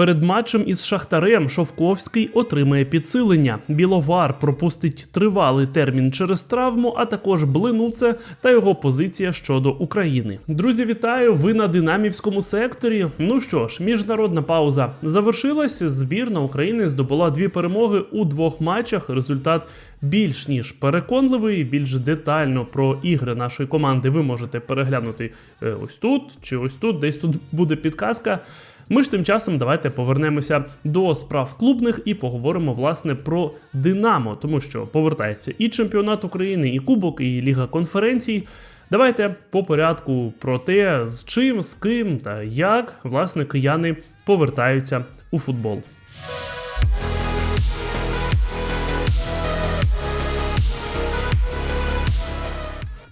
Перед матчем із Шахтарем Шовковський отримає підсилення. Біловар пропустить тривалий термін через травму, а також Блинуце та його позиція щодо України. Друзі, вітаю! Ви на динамівському секторі. Ну що ж, міжнародна пауза завершилась. Збірна України здобула дві перемоги у двох матчах. Результат більш ніж переконливий, більш детально про ігри нашої команди ви можете переглянути е, ось тут чи ось тут, десь тут буде підказка. Ми ж тим часом давайте повернемося до справ клубних і поговоримо власне про Динамо, тому що повертається і чемпіонат України, і Кубок, і Ліга конференцій. Давайте по порядку про те, з чим, з ким та як власне кияни повертаються у футбол.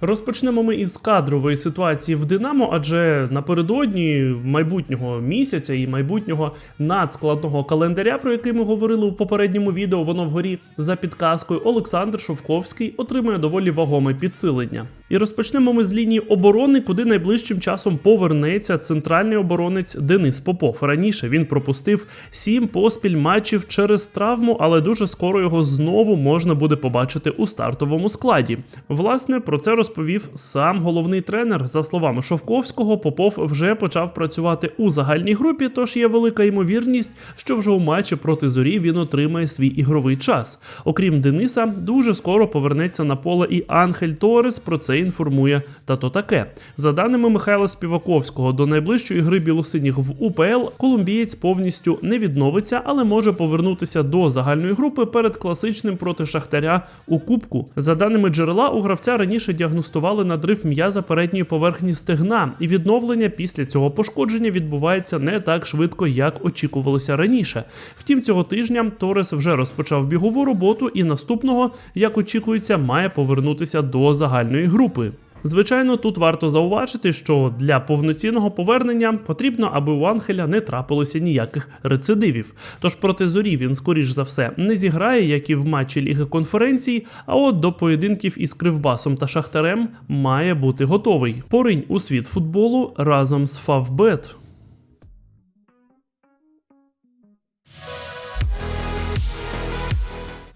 Розпочнемо ми із кадрової ситуації в Динамо, адже напередодні майбутнього місяця і майбутнього надскладного календаря, про який ми говорили у попередньому відео, воно вгорі за підказкою. Олександр Шовковський отримує доволі вагоме підсилення. І розпочнемо ми з лінії оборони, куди найближчим часом повернеться центральний оборонець Денис Попов. Раніше він пропустив сім поспіль матчів через травму, але дуже скоро його знову можна буде побачити у стартовому складі. Власне, про це розповів сам головний тренер. За словами Шовковського, Попов вже почав працювати у загальній групі, тож є велика ймовірність, що вже у матчі проти зорі він отримає свій ігровий час. Окрім Дениса, дуже скоро повернеться на поле і Анхель Торес. Про це інформує та то таке. За даними Михайла Співаковського, до найближчої гри білосиніх в УПЛ колумбієць повністю не відновиться, але може повернутися до загальної групи перед класичним проти Шахтаря у Кубку. За даними джерела, у гравця раніше діагностували надрив м'яза передньої поверхні стегна, і відновлення після цього пошкодження відбувається не так швидко, як очікувалося раніше. Втім, цього тижня Торес вже розпочав бігову роботу, і наступного, як очікується, має повернутися до загальної групи. Звичайно, тут варто зауважити, що для повноцінного повернення потрібно, аби у Анхеля не трапилося ніяких рецидивів. Тож проти зорі він, скоріш за все, не зіграє, як і в матчі Ліги конференцій. А от до поєдинків із Кривбасом та Шахтарем має бути готовий. Поринь у світ футболу разом з Фавбет.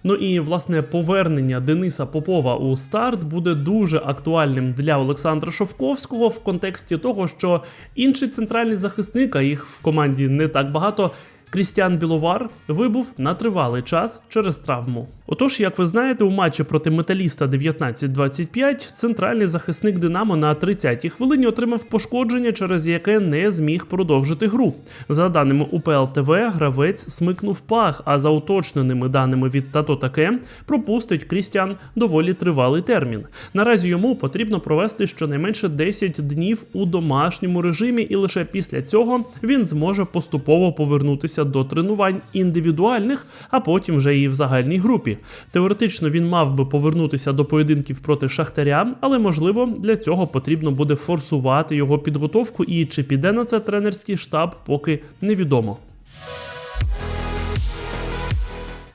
Ну і власне повернення Дениса Попова у старт буде дуже актуальним для Олександра Шовковського в контексті того, що інший центральний захисник, а їх в команді не так багато. Крістіан Біловар вибув на тривалий час через травму. Отож, як ви знаєте, у матчі проти металіста 19-25 центральний захисник Динамо на 30-й хвилині отримав пошкодження, через яке не зміг продовжити гру. За даними УПЛ ТВ, гравець смикнув пах, а за уточненими даними від Тато Таке пропустить Крістіан доволі тривалий термін. Наразі йому потрібно провести щонайменше 10 днів у домашньому режимі, і лише після цього він зможе поступово повернутися до тренувань індивідуальних, а потім вже і в загальній групі. Теоретично він мав би повернутися до поєдинків проти Шахтаря, але можливо для цього потрібно буде форсувати його підготовку. І чи піде на це тренерський штаб, поки невідомо.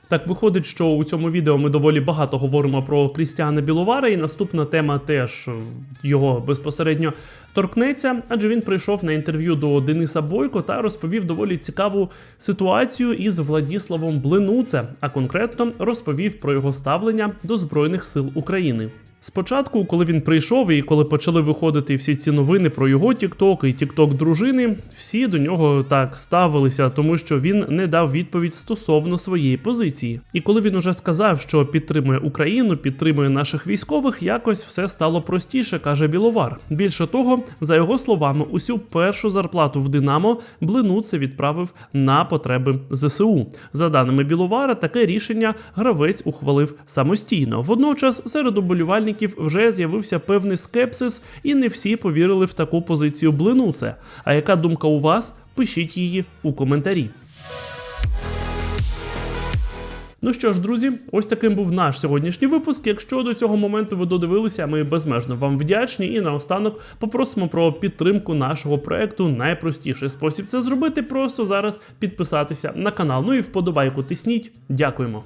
Так виходить, що у цьому відео ми доволі багато говоримо про Крістіана Біловара, і наступна тема теж його безпосередньо торкнеться, адже він прийшов на інтерв'ю до Дениса Бойко та розповів доволі цікаву ситуацію із Владіславом Блинуце, а конкретно розповів про його ставлення до Збройних сил України. Спочатку, коли він прийшов і коли почали виходити всі ці новини про його Тікток і Тікток дружини, всі до нього так ставилися, тому що він не дав відповідь стосовно своєї позиції. І коли він уже сказав, що підтримує Україну, підтримує наших військових, якось все стало простіше, каже Біловар. Більше того, за його словами, усю першу зарплату в Динамо Блинуце відправив на потреби ЗСУ. За даними Біловара, таке рішення гравець ухвалив самостійно. Водночас серед уболівальників вже з'явився певний скепсис, і не всі повірили в таку позицію Блинуце. А яка думка у вас? Пишіть її у коментарі. Ну що ж, друзі, ось таким був наш сьогоднішній випуск. Якщо до цього моменту ви додивилися, ми безмежно вам вдячні. І наостанок попросимо про підтримку нашого проекту. Найпростіший спосіб це зробити просто зараз підписатися на канал. Ну і вподобайку тисніть. Дякуємо.